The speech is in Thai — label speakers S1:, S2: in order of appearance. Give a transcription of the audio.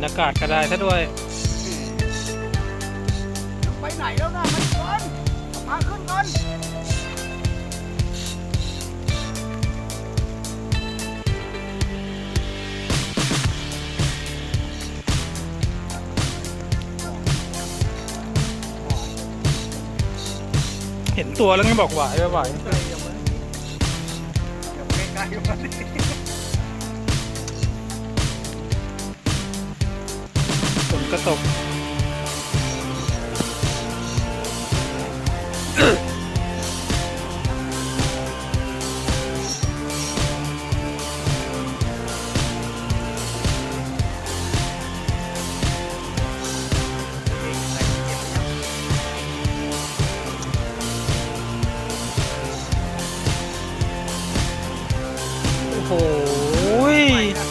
S1: รยากาศก็ได้ซะด้วย
S2: ไปไหนแล้วนะมันก่อนมาขึ้นก่อน
S1: เห็นตัวแล้วไงบอกไหวไหวไหว
S2: เดี๋ยวใกล้ๆมัน
S1: ฝน ก็ตก โอ้โห